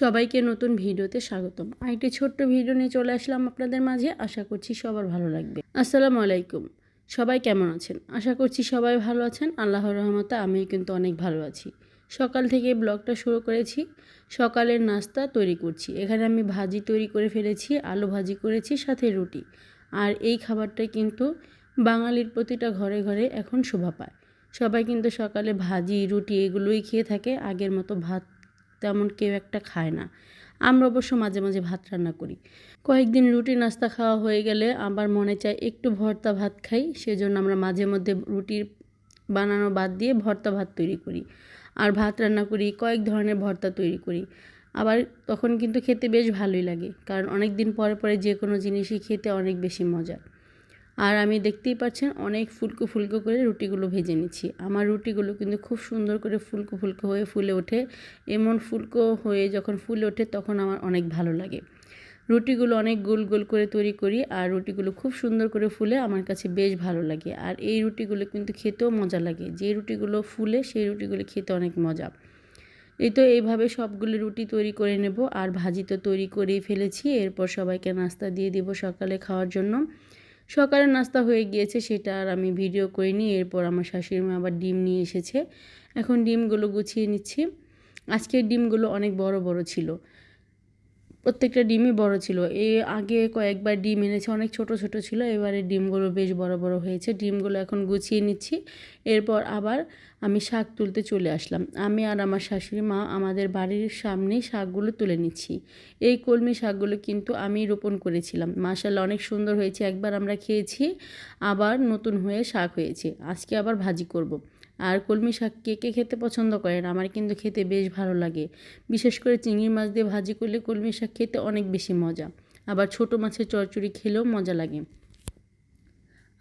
সবাইকে নতুন ভিডিওতে স্বাগতম। আরেকটি ছোট্ট ভিডিও নিয়ে চলে আসলাম আপনাদের মাঝে। আশা করছি সবার ভালো লাগবে। আসসালামু আলাইকুম। সবাই কেমন আছেন? আশা করছি সবাই ভালো আছেন। আল্লাহর রহমতে আমিও কিন্তু অনেক ভালো আছি। সকাল থেকে ব্লগটা শুরু করেছি। সকালের নাস্তা তৈরি করছি। এখানে আমি ভাজি তৈরি করে ফেলেছি, আলু ভাজি করেছি, সাথে রুটি। আর এই খাবারটা কিন্তু বাঙালির প্রতিটা ঘরে ঘরে এখন শোভা পায়। সবাই কিন্তু সকালে ভাজি, রুটি এগুলোই খেয়ে থাকে। আগের মতো ভাত তেমন কেউ একটা খায় না। আমরা অবশ্য মাঝে মাঝে ভাত রান্না করি। কয়েকদিন রুটি, নাস্তা খাওয়া হয়ে গেলে আবার মনে চায় একটু ভর্তা ভাত খাই, সেজন্য আমরা মাঝে মধ্যে রুটির বানানো বাদ দিয়ে ভর্তা ভাত তৈরি করি আর ভাত রান্না করি, কয়েক ধরনের ভর্তা তৈরি করি। আবার তখন কিন্তু খেতে বেশ ভালোই লাগে, কারণ অনেক দিন পরে পরে যে কোনো জিনিসই খেতে অনেক বেশি মজা। আর আমি দেখতেই পাচ্ছেন অনেক ফুলকো ফুলকো করে রুটিগুলো ভেজে নিচ্ছি। আমার রুটিগুলো কিন্তু খুব সুন্দর করে ফুলকো ফুলকো হয়ে ফুলে ওঠে। এমন ফুলকো হয়ে যখন ফুলে ওঠে তখন আমার অনেক ভালো লাগে। রুটিগুলো অনেক গোল গোল করে তৈরি করি আর রুটিগুলো খুব সুন্দর করে ফুলে আমার কাছে বেশ ভালো লাগে। আর এই রুটিগুলো কিন্তু খেতেও মজা লাগে। যে রুটিগুলো ফুলে সেই রুটিগুলো খেতে অনেক মজা। এই তো এইভাবে সবগুলো রুটি তৈরি করে নেব। আর ভাজি তো তৈরি করেই ফেলেছি। এরপর সবাইকে নাস্তা দিয়ে দিব সকালে খাওয়ার জন্য। সকালে নাস্তা হয়ে গিয়েছে, সেটা আর আমি ভিডিও করিনি। এরপর আমার শাশুড়ি মা আবার ডিম নিয়ে এসেছে। এখন ডিমগুলো গুছিয়ে নিচ্ছি। আজকের ডিমগুলো অনেক বড় বড় ছিল। প্রত্যেকটা ডিমই বড় ছিল। এ আগে কয়েকবার ডিম এনেছে, অনেক ছোট ছোট ছিল। এবারে ডিমগুলো বেশ বড় বড় হয়েছে। ডিমগুলো এখন গুছিয়ে নিচ্ছি। এরপর আবার আমি শাক তুলতে চলে আসলাম। আমি আর আমার শাশুড়ি মা আমাদের বাড়ির সামনেই শাকগুলো তুলে নিচ্ছি। এই কলমি শাকগুলো কিন্তু আমি রোপণ করেছিলাম। মাসাল্লাহ অনেক সুন্দর হয়েছে। একবার আমরা খেয়েছি, আবার নতুন হয়ে শাক হয়েছে। আজকে আবার ভাজি করব। আর কলমি শাক কে কে খেতে পছন্দ করেন? আমার কিন্তু খেতে বেশ ভালো লাগে। বিশেষ করে চিংড়ি মাছ দিয়ে ভাজি করলে কলমি শাক খেতে অনেক বেশি মজা। আবার ছোট মাছের চচ্চড়ি খেলেও মজা লাগে।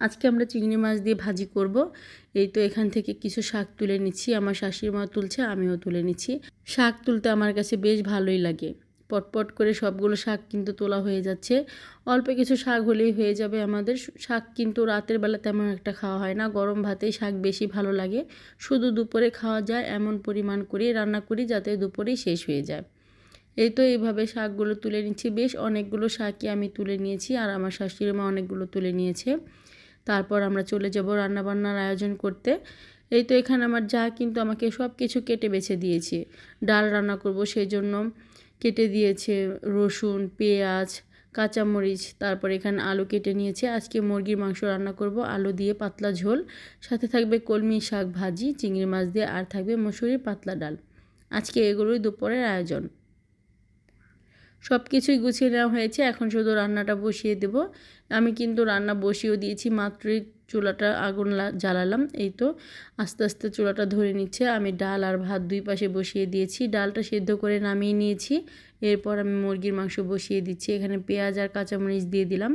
আজকে আমরা চিংড়ি মাছ দিয়ে ভাজি করব। এই তো এখান থেকে কিছু শাক তুলে নিচ্ছি। আমার শাশুড়ি মা তুলছে, আমিও তুলে নিচ্ছি। শাক তুলতে আমার কাছে বেশ ভালোই লাগে। পটপট করে সবগুলো শাক কিন্তু তোলা হয়ে যাচ্ছে। অল্প কিছু শাক হলেই হয়ে যাবে আমাদের। শাক কিন্তু রাতের বেলা তেমন একটা খাওয়া হয় না। গরম ভাতেই শাক বেশি ভালো লাগে। শুধু দুপুরে খাওয়া যায়, এমন পরিমাণ করে রান্না করি যাতে দুপুরেই শেষ হয়ে যায়। এই তো এইভাবে শাকগুলো তুলে নিচ্ছি। বেশ অনেকগুলো শাকই আমি তুলে নিয়েছি আর আমার শাশুড়ি মা অনেকগুলো তুলে নিয়েছে। তারপর আমরা চলে যাব রান্নাবান্নার আয়োজন করতে। এই তো এখানে আমার যা কিন্তু আমাকে সব কিছু কেটে বেছে দিয়েছে। ডাল রান্না করব সেই জন্য কেটে দিয়েছে রসুন, পেঁয়াজ, কাঁচামরিচ, তারপর এখানে আলু কেটে নিয়েছে। আজকে মুরগির মাংস রান্না করব, আলু দিয়ে পাতলা ঝোল। সাথে থাকবে কলমি শাক ভাজি, চিংড়ি মাছ দিয়ে, আর থাকবে মসুরির পাতলা ডাল। আজকে এগুলোই দুপুরের আয়োজন। সব কিছুই গুছিয়ে নেওয়া হয়েছে, এখন শুধু রান্নাটা বসিয়ে দেব। আমি কিন্তু রান্না বসিয়েও দিয়েছি মাত্রই চুলাটা আগুন জ্বালালাম, এই তো আস্তে আস্তে চুলাটা ধরে নিচ্ছে। আমি ডাল আর ভাত দুই পাশে বসিয়ে দিয়েছি। ডালটা সেদ্ধ করে নামিয়ে নিয়েছি। এরপর আমি মুরগির মাংস বসিয়ে দিচ্ছি। এখানে পেঁয়াজ আর কাঁচামরিচ দিয়ে দিলাম।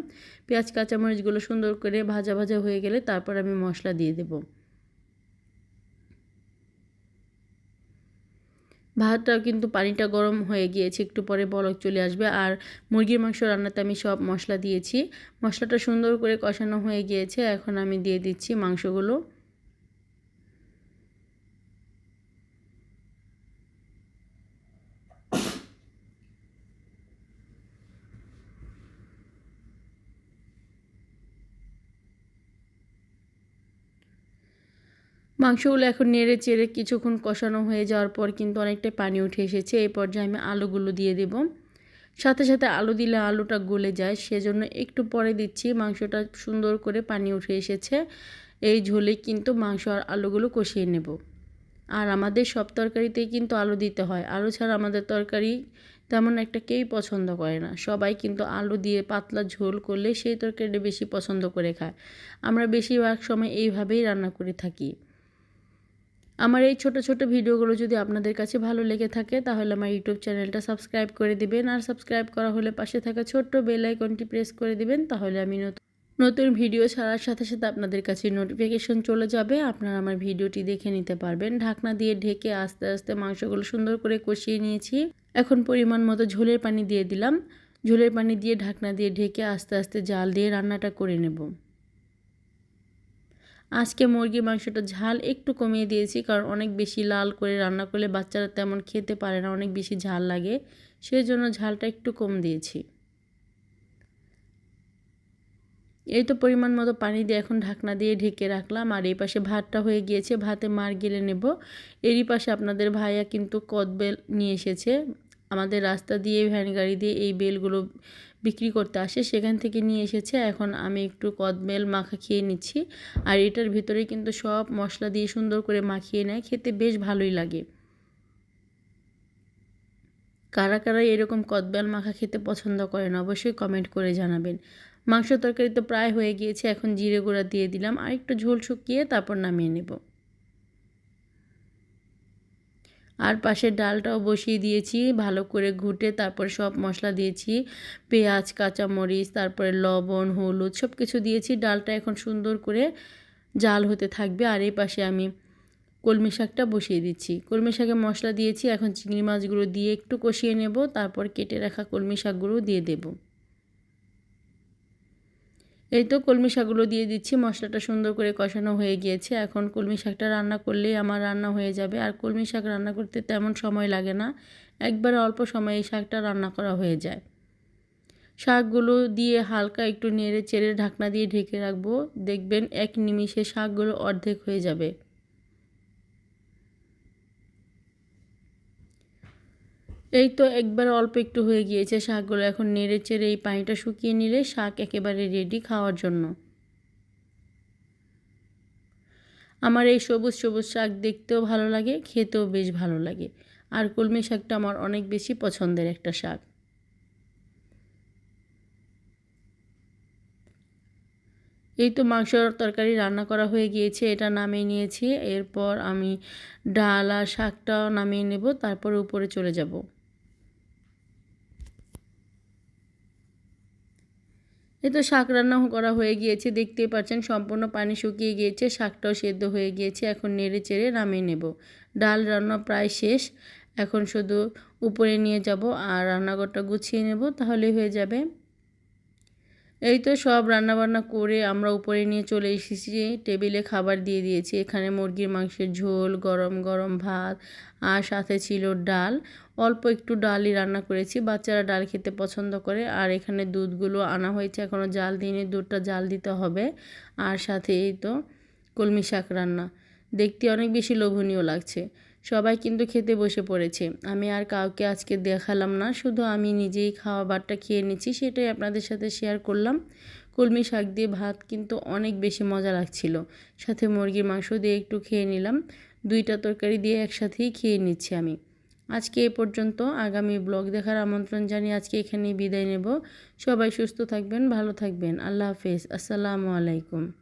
পেঁয়াজ, কাঁচামরিচগুলো সুন্দর করে ভাজা ভাজা হয়ে গেলে তারপর আমি মশলা দিয়ে দেবো। ভাতটাও কিন্তু পানিটা গরম হয়ে গিয়েছে, একটু পরে বলক চলে আসবে। আর মুরগির মাংস রান্নাতে আমি সব মশলা দিয়েছি। মশলাটা সুন্দর করে কষানো হয়ে গিয়েছে, এখন আমি দিয়ে দিচ্ছি মাংসগুলো। মাংসগুলো এখন নেড়ে চেড়ে কিছুক্ষণ কষানো হয়ে যাওয়ার পর কিন্তু অনেকটাই পানি উঠে এসেছে। এই পর্যায়ে আমি আলুগুলো দিয়ে দেব। সাথে সাথে আলু দিলে আলুটা গলে যায়, সেজন্য একটু পরে দিচ্ছি। মাংসটা সুন্দর করে পানি উঠে এসেছে। এই ঝোলে কিন্তু মাংস আর আলুগুলো কষিয়ে নেব। আর আমাদের সব তরকারিতেই কিন্তু আলু দিতে হয়। আলু ছাড়া আমাদের তরকারি তেমন একটা কেউই পছন্দ করে না। সবাই কিন্তু আলু দিয়ে পাতলা ঝোল করলে সেই তরকারিটা বেশি পছন্দ করে খায়। আমরা বেশিরভাগ সময় এইভাবেই রান্না করে থাকি। আমার এই ছোট ছোট ভিডিওগুলো যদি আপনাদের কাছে ভালো লেগে থাকে, তাহলে আমার ইউটিউব চ্যানেলটা সাবস্ক্রাইব করে দিবেন। আর সাবস্ক্রাইব করা হলে পাশে থাকা ছোট্ট বেল আইকনটি প্রেস করে দিবেন, তাহলে আমি নতুন নতুন ভিডিও ছাড়ার সাথে সাথে আপনাদের কাছে নোটিফিকেশন চলে যাবে। আপনারা আমার ভিডিওটি দেখে নিতে পারবেন। ঢাকনা দিয়ে ঢেকে আস্তে আস্তে মাংসগুলো সুন্দর করে কষিয়ে নিয়েছি। এখন পরিমাণ মতো ঝোলের পানি দিয়ে দিলাম। ঝোলের পানি দিয়ে ঢাকনা দিয়ে ঢেকে আস্তে আস্তে জাল দিয়ে রান্নাটা করে নেব। আজকে মুরগির মাংসটা ঝাল একটু কমিয়ে দিয়েছি, কারণ অনেক বেশি লাল করে রান্না করলে বাচ্চারা তেমন খেতে পারে না, অনেক বেশি ঝাল লাগে। সেই জন্য ঝালটা একটু কম দিয়েছি। এই তো পরিমাণ মতো পানি দিয়ে এখন ঢাকনা দিয়ে ঢেকে রাখলাম, আর এই পাশে ভাতটা হয়ে গিয়েছে, ভাতে মার গেলে নেব। এরই পাশে আপনাদের ভাইয়া কিন্তু কদবেল নিয়ে এসেছে। আমাদের রাস্তা দিয়ে, ভ্যান গাড়ি দিয়ে এই বেলগুলো বিক্রি করতে আসে, সেখান থেকে নিয়ে এসেছে। এখন আমি একটু কদমেল মাখা খেয়ে নিচ্ছি। আর এটার ভিতরে কিন্তু সব মশলা দিয়ে সুন্দর করে মাখিয়ে নেয়। খেতে বেশ ভালোই লাগে। কারা কারা এরকম কদবেল মাখা খেতে পছন্দ করেন অবশ্যই কমেন্ট করে জানাবেন। মাংস তরকারি তো প্রায় হয়ে গিয়েছে। এখন জিরে গুঁড়া দিয়ে দিলাম। আর একটু ঝোল শুকিয়ে তারপর নামিয়ে নেব। আর পাশে ডালটাও বসিয়ে দিয়েছি, ভালো করে ঘুটে তারপর সব মশলা দিয়েছি। পেঁয়াজ, কাঁচামরিচ, তারপরে লবণ, হলুদ সব কিছু দিয়েছি। ডালটা এখন সুন্দর করে জাল হতে থাকবে। আর এই পাশে আমি কলমি শাকটা বসিয়ে দিচ্ছি। কলমি শাকে মশলা দিয়েছি, এখন চিংড়ি মাছগুলো দিয়ে একটু কষিয়ে নেব, তারপর কেটে রাখা কলমি শাকগুলো দিয়ে দেবো। এই তো কলমি শাকগুলো দিয়ে দিচ্ছি, মশলাটা সুন্দর করে কষানো হয়ে গিয়েছে। এখন কলমি শাকটা রান্না করলেই আমার রান্না হয়ে যাবে। আর কলমি শাক রান্না করতে তেমন সময় লাগে না, একবার অল্প সময়ে এই শাকটা রান্না করা হয়ে যায়। শাকগুলো দিয়ে হালকা একটু নেড়ে চেড়ে ঢাকনা দিয়ে ঢেকে রাখব। দেখবেন এক নিমিষে শাকগুলো অর্ধেক হয়ে যাবে। এই তো একবার অল্প একটু হয়ে গিয়েছে শাকগুলো। এখন নেড়ে চেড়ে এই পানিটা শুকিয়ে নিলে শাক একেবারে রেডি খাওয়ার জন্য। আমার এই সবুজ সবুজ শাক দেখতেও ভালো লাগে, খেতেও বেশ ভালো লাগে। আর কলমি শাকটা আমার অনেক বেশি পছন্দের একটা শাক। এই তো মাংসর তরকারি রান্না করা হয়ে গিয়েছে, এটা নামিয়ে নিয়েছি। এরপর আমি ডাল আর শাকটাও নামিয়ে নেব, তারপর উপরে চলে যাব। এই তো শাক রান্না করা হয়ে গিয়েছে, দেখতেই পাচ্ছেন সম্পূর্ণ পানি শুকিয়ে গিয়েছে, শাকটাও সেদ্ধ হয়ে গিয়েছে, এখন নেড়ে চেড়ে নামিয়ে নেব। ডাল রান্না প্রায় শেষ, এখন শুধু উপরে নিয়ে যাব আর রান্নাঘরটা গুছিয়ে নেব তাহলে হয়ে যাবে। এই তো সব রান্নাবান্না করে আমরা উপরে নিয়ে চলে এসেছি। টেবিলে খাবার দিয়ে দিয়েছি। এখানে মুরগির মাংসের ঝোল, গরম গরম ভাত আর সাথে ছিল ডাল। অল্প একটু ডালই রান্না করেছি। বাচ্চারা ডাল খেতে পছন্দ করে। আর এখানে দুধগুলো আনা হয়েছে। এখনও জাল দিয়ে দুধটা জাল দিতে হবে। আর সাথে এই তো কলমি শাক রান্না। দেখতে অনেক বেশি লোভনীয় লাগছে। সবাই কিন্তু খেতে বসে পড়েছে। আমি আর কাউকে আজকে দেখালাম না, শুধু আমি নিজেই খাওয়াবারটা খেয়ে নিচ্ছি, সেটাই আপনাদের সাথে শেয়ার করলাম। কলমি শাক দিয়ে ভাত কিন্তু অনেক বেশি মজা লাগছিল। সাথে মুরগির মাংস দিয়ে একটু খেয়ে নিলাম। দুইটা তরকারি দিয়ে একসাথেই খেয়ে নিচ্ছি আমি। আজকে এ পর্যন্ত, আগামী ব্লগ দেখার আমন্ত্রণ জানিয়ে আজকে এখানেই বিদায় নেব। সবাই সুস্থ থাকবেন, ভালো থাকবেন। আল্লাহ হাফেজ। আসসালামু আলাইকুম।